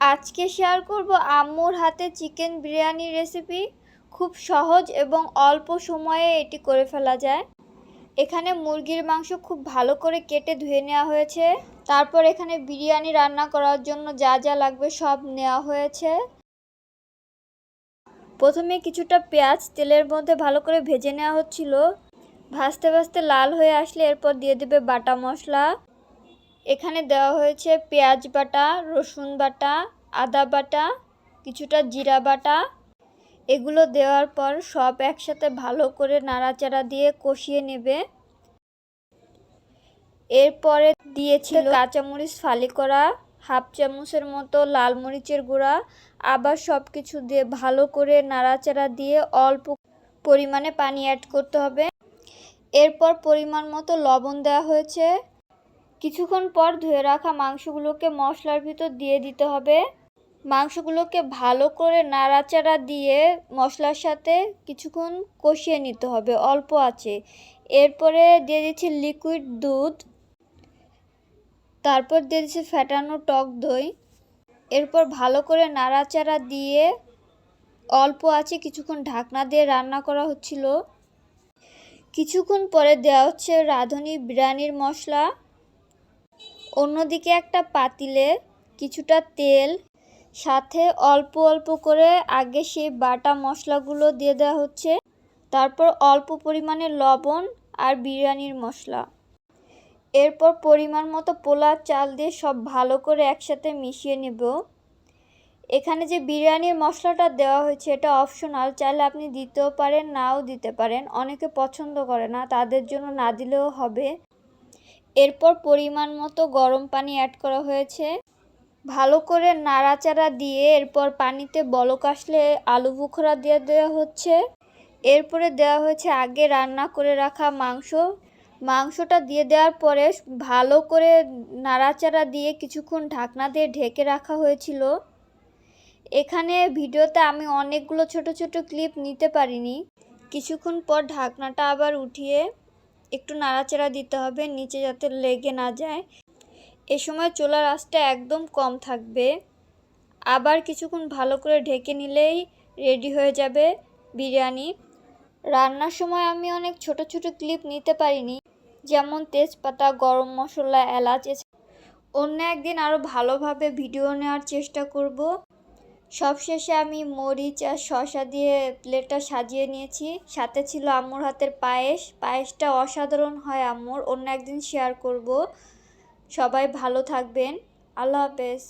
আজকে শেয়ার করব আম্মুর হাতে চিকেন বিরিয়ানি রেসিপি খুব সহজ এবং অল্প সময়ে এটি করে ফেলা যায়। এখানে মুরগির মাংস খুব ভালো করে কেটে ধুয়ে নেওয়া হয়েছে। তারপর এখানে বিরিয়ানি রান্না করার জন্য যা যা লাগবে সব নেওয়া হয়েছে। প্রথমে কিছুটা পেঁয়াজ তেলের মধ্যে ভালো করে ভেজে নেওয়া হচ্ছিল। ভাজতে ভাজতে লাল হয়ে আসলে এরপর দিয়ে দেবে বাটা মশলা। এখানে দেওয়া হয়েছে পেঁয়াজ বাটা, রসুন বাটা, আদা বাটা, কিছুটা জিরা বাটা। এগুলো দেওয়ার পর সব একসাথে ভালো করে নাড়াচাড়া দিয়ে কষিয়ে নেবে। এরপরে দিয়েছিল কাঁচামরিচ ফালি করা, হাফ চামচের মতো লাল মরিচের গুঁড়া, আবার সব কিছু দিয়ে ভালো করে নাড়াচাড়া দিয়ে অল্প পরিমাণে পানি অ্যাড করতে হবে। এরপর পরিমাণ মতো লবণ দেওয়া হয়েছে। কিছুক্ষণ পর ধুয়ে রাখা মাংসগুলোকে মশলার ভিতর দিয়ে দিতে হবে। মাংসগুলোকে ভালো করে নাড়াচাড়া দিয়ে মশলার সাথে কিছুক্ষণ কষিয়ে নিতে হবে, অল্প আছে। এরপরে দিয়ে দিচ্ছি লিকুইড দুধ। তারপর দিয়ে দিচ্ছি ফ্যাটানো টক দই। এরপর ভালো করে নাড়াচাড়া দিয়ে অল্প আছে, কিছুক্ষণ ঢাকনা দিয়ে রান্না করা হচ্ছিল। কিছুক্ষণ পরে দেওয়া হচ্ছে রাঁধুনি বিরিয়ানির মশলা। অন্যদিকে একটা পাতিলে কিছুটা তেল, সাথে অল্প অল্প করে আগে সেই বাটা মশলাগুলো দিয়ে দেওয়া হচ্ছে। তারপর অল্প পরিমাণে লবণ আর বিরিয়ানির মশলা। এরপর পরিমাণ মতো পোলার চাল দিয়ে সব ভালো করে একসাথে মিশিয়ে নেব। এখানে যে বিরিয়ানির মশলাটা দেওয়া হয়েছে, এটা অপশনাল। চাইলে আপনি দিতেও পারেন, নাও দিতে পারেন। অনেকে পছন্দ করে না, তাদের জন্য না দিলেও হবে। এরপর পরিমাণ মতো গরম পানি অ্যাড করা হয়েছে। ভালো করে নাড়াচাড়া দিয়ে এরপর পানিতে বলক আসলে আলু বুখরা দিয়ে দেওয়া হচ্ছে। এরপরে দেওয়া হয়েছে আগে রান্না করে রাখা মাংস। মাংসটা দিয়ে দেওয়ার পরে ভালো করে নাড়াচাড়া দিয়ে কিছুক্ষণ ঢাকনা দিয়ে ঢেকে রাখা হয়েছিল। এখানে ভিডিওতে আমি অনেকগুলো ছোট ছোট ক্লিপ নিতে পারিনি। কিছুক্ষণ পর ঢাকনাটা আবার উঠিয়ে একটু নাড়াচাড়া দিতে হবে, নিচে যাতে লেগে না যায়। এ সময় চুলার আঁচটা একদম কম থাকবে। আবার কিছুক্ষণ ভালো করে ঢেকে নিলেই রেডি হয়ে যাবে বিরিয়ানি। রান্নার সময় আমি অনেক ছোট ছোট ক্লিপ নিতে পারিনি, যেমন তেজপাতা, গরম মশলা, এলাচ অন্য একদিন আরও ভালোভাবে ভিডিও নেওয়ার চেষ্টা করব। সবশেষে আমি মরিচ আর শসা দিয়ে প্লেটটা সাজিয়ে নিয়েছি। সাথে ছিল আম্মুর হাতের পায়েস। পায়েসটা অসাধারণ হয় আম্মুর। অন্য একদিন শেয়ার করব। সবাই ভালো থাকবেন। আল্লাহ হাফেজ।